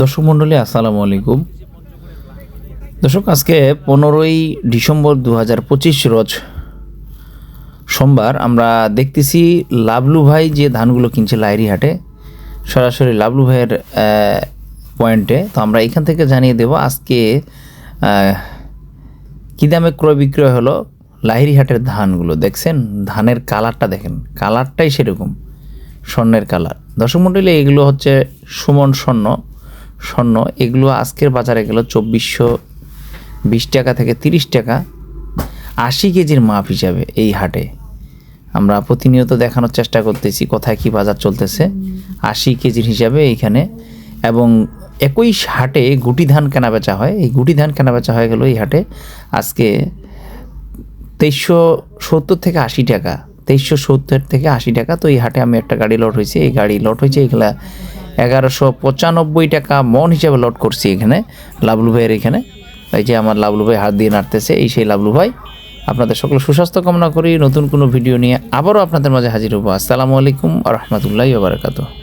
দর্শক মণ্ডলী, আসসালামু আলাইকুম। দর্শক, আজকে পনেরোই ডিসেম্বর দু হাজার পঁচিশ রোজ সোমবার আমরা দেখতেছি লাবলু ভাই যে ধানগুলো কিনছে লাইরি হাটে সরাসরি লাবলু ভাইয়ের পয়েন্টে। তো আমরা এখান থেকে জানিয়ে দেব আজকে কী দামে ক্রয় বিক্রয় হলো লাহিরি হাটের ধানগুলো। দেখছেন, ধানের কালারটা দেখেন, কালারটাই সেরকম, স্বর্ণের কালার। দর্শক মণ্ডলী, এগুলো হচ্ছে সুমন স্বর্ণ। স্বর্ণ, এগুলো আজকের বাজারে গেল চব্বিশশো বিশ টাকা থেকে তিরিশ টাকা। আশি কেজির মাপ হিসাবে এই হাটে। আমরা প্রতিনিয়ত দেখানোর চেষ্টা করতেছি কোথায় কি বাজার চলতেছে। আশি কেজির হিসাবে এইখানে। এবং একই হাটে গুটি ধান কেনা বেচা হয়। এই গুটি ধান কেনা বেচা হয়ে গেল এই হাটে আজকে তেইশশো সত্তর থেকে আশি টাকা। তেইশশো সত্তর থেকে আশি টাকা। তো এই হাটে আমি একটা গাড়ি লোড হয়েছে। এই গাড়ি লোড হয়েছে এগুলা এগারোশো পঁচানব্বই টাকা মন হিসাবে লোড করছি এখানে, লাবলু ভাইয়ের এখানে। এই যে আমার লাবলু ভাই হাত দিয়ে নাড়তেছে, এই সেই লাবলু ভাই। আপনাদের সকল সুস্বাস্থ্য কামনা করি। নতুন কোনো ভিডিও নিয়ে আবারও আপনাদের মাঝে হাজির হব। আসসালামু আলাইকুম আ রহমতুল্লাহ বারাকাতু